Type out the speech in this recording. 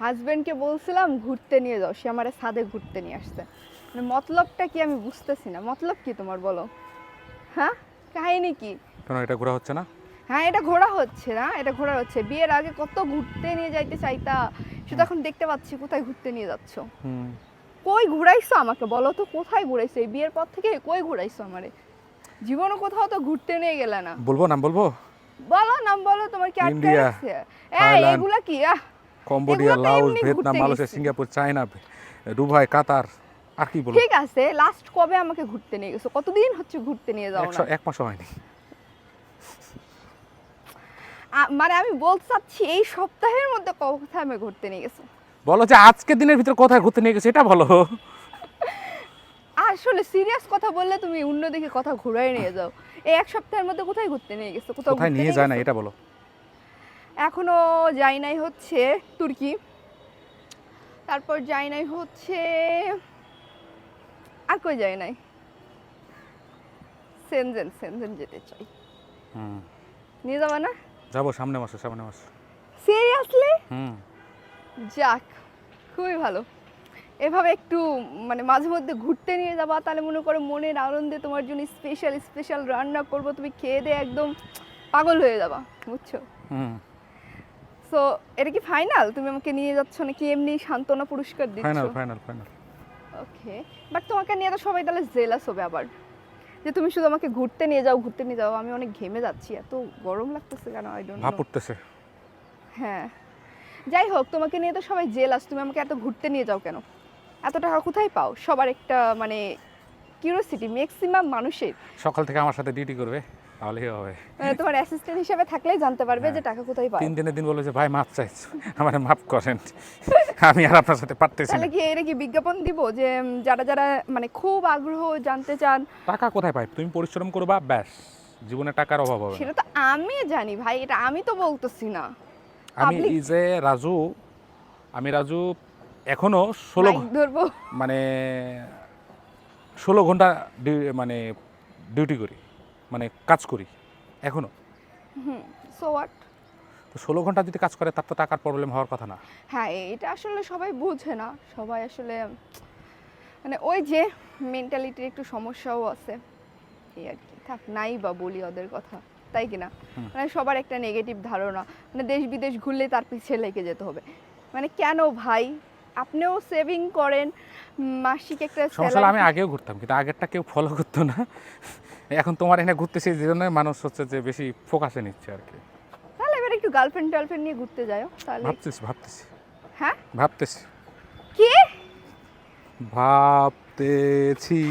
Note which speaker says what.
Speaker 1: হাজবেন্ডকে বলছিলাম ঘুরতে নিয়ে যাও। সে আমার ছাদে ঘুরতে নিয়ে আসছে। মানে মতলবটা কি আমি বুঝতেছি না। মতলব কি তোমার বলো? হ্যাঁ? কাহিনী কি?
Speaker 2: কেন এটা ঘোরা হচ্ছে না?
Speaker 1: হ্যাঁ এটা ঘোরা হচ্ছে না এটা ঘোরা হচ্ছে। বিয়ের আগে কত ঘুরতে নিয়ে যাইতে চাইতা? শুধু এখন দেখতে পাচ্ছি কোথায় ঘুরতে নিয়ে যাচ্ছ?
Speaker 2: হুম।
Speaker 1: কই ঘুরাইছো আমাকে বলো তো কোথায় ঘুরাইছো? এই বিয়ের পর থেকে কই ঘুরাইছো আমারে? জীবনে কোথাও তো ঘুরতে নিয়ে গেলে না।
Speaker 2: বলব নাম বলব?
Speaker 1: বলো নাম বলো তোমার কি আটকে রাখছে এই এগুলা কি? আহ
Speaker 2: Cambodia Laos Vietnam Malaysia Singapore China Dubai Qatar আর কি বলব?
Speaker 1: ঠিক আছে লাস্ট কবে আমাকে ঘুরতে নিয়ে গেছো? কতদিন হচ্ছে ঘুরতে নিয়ে যাও না
Speaker 2: এক মাসও হয়নি।
Speaker 1: মানে আমি বলতে চাচ্ছি এই সপ্তাহের মধ্যে কোথায় আমি ঘুরতে নিয়ে গেছো?
Speaker 2: বলো যে আজকের দিনের ভিতরে কোথায় ঘুরতে নিয়ে গেছে এটা বলো।
Speaker 1: আসলে সিরিয়াস কথা বললে তুমি অন্য দিকে কথা ঘুরাই নিয়ে যাও। এই এক সপ্তাহের মধ্যে কোথায় ঘুরতে নিয়ে গেছো? কোথাও
Speaker 2: কোথায় নিয়ে যায় না এটা বলো।
Speaker 1: এখনও যাই নাই হচ্ছে তুর্কি। তারপর যাই নাই হচ্ছে আর কই যাই নাই? সেনজেন সেনজেন যেতে চাই।
Speaker 2: হুম।
Speaker 1: নিয়ে যাবে না?
Speaker 2: যাব সামনে মাসে সামনে মাসে।
Speaker 1: সিরিয়াসলি?
Speaker 2: হুম।
Speaker 1: যাক খুবই ভালো। এভাবে একটু মানে মাঝে মধ্যে ঘুরতে নিয়ে যাবা তাহলে মনে করো মনের আনন্দে তোমার জন্য স্পেশাল স্পেশাল রান্না করব তুমি খেয়ে দিয়ে একদম পাগল হয়ে যাবা বুঝছ?
Speaker 2: হুম।
Speaker 1: সো এটা কি ফাইনাল তুমি আমাকে নিয়ে যাচ্ছ নাকি এমনি সান্ত্বনা পুরস্কার দিচ্ছ?
Speaker 2: Final final final
Speaker 1: okay but তোমাকে নিয়ে তো সবাই তাহলে জেলাস হবে আবার। যে তুমি শুধু আমাকে ঘুরতে নিয়ে যাও ঘুরতে নিয়ে যাও আমি অনেক ঘেমে যাচ্ছি। এত গরম লাগতেছে কেন? আই ডোন্ট
Speaker 2: ভাব উঠতেছে
Speaker 1: হ্যাঁ। যাই হোক তোমাকে নিয়ে তো সবাই জেলাস তুমি আমাকে এত ঘুরতে নিয়ে যাও কেন? এত টাকা কোথায় পাও? সবার একটা মানে কিউরিওসিটি ম্যাক্সিমাম মানুষের।
Speaker 2: সকাল থেকে আমার সাথে ডিউটি করবে। তাহলেই হবে।
Speaker 1: মানে তোমার অ্যাসিস্ট্যান্ট হিসেবে থাকলেই জানতে পারবে যে টাকা কোথায় পাও
Speaker 2: তিন দিনের দিন বলে যে ভাই মাপ চাইছি। আমার মাফ করেন। আমি আর আপনার সাথে পারতেছি
Speaker 1: তাহলে
Speaker 2: না।
Speaker 1: কি এটা কি বিজ্ঞাপন দিব? যে যারা যারা মানে খুব আগ্রহ জানতে চান
Speaker 2: টাকা কোথায় পাই? তুমি পরিশ্রম করবা ব্যাস। জীবনে টাকার অভাব হবে।
Speaker 1: সেটা তো আমি জানি ভাই এটা আমি তো বলতেছি না।
Speaker 2: আমি যে রাজু আমি রাজু এখনও ষোলো মানে ষোলো ঘণ্টা মানে ডিউটি করি। মানে কাজ করি এখনও?
Speaker 1: সো হোয়াট
Speaker 2: তো ষোলো ঘণ্টা যদি কাজ করে তার তো টাকার প্রবলেম হওয়ার কথা না।
Speaker 1: হ্যাঁ এটা আসলে সবাই বুঝে না। সবাই আসলে মানে ওই যে মেন্টালিটির একটু সমস্যাও আছে। এই আর কি। থাক নাই বা বলি ওদের কথা তাই কি না মানে সবার একটা নেগেটিভ ধারণা। মানে দেশ বিদেশ ঘুরলে তার পিছিয়ে লেগে যেতে হবে। মানে কেন ভাই? আপনিও সেভিং করেন মাসিক একটা
Speaker 2: সমস্যা আমি আগেও ঘুরতাম কিন্তু আগেরটা কেউ ফলো করতো না। এখন তোমার এখানে ঘুরতেছি যে জন্য মানুষ হচ্ছে যে বেশি ফোকাসে নিচ্ছে আর কি।
Speaker 1: তাহলে এবার একটু গার্লফ্রেন্ড টার্লফ্রেন্ড নিয়ে ঘুরতে যাও তাহলে।
Speaker 2: ভাবতেছি ভাবতেছি।
Speaker 1: হ্যাঁ?
Speaker 2: ভাবতেছি।
Speaker 1: কি?
Speaker 2: ভাবতেছি।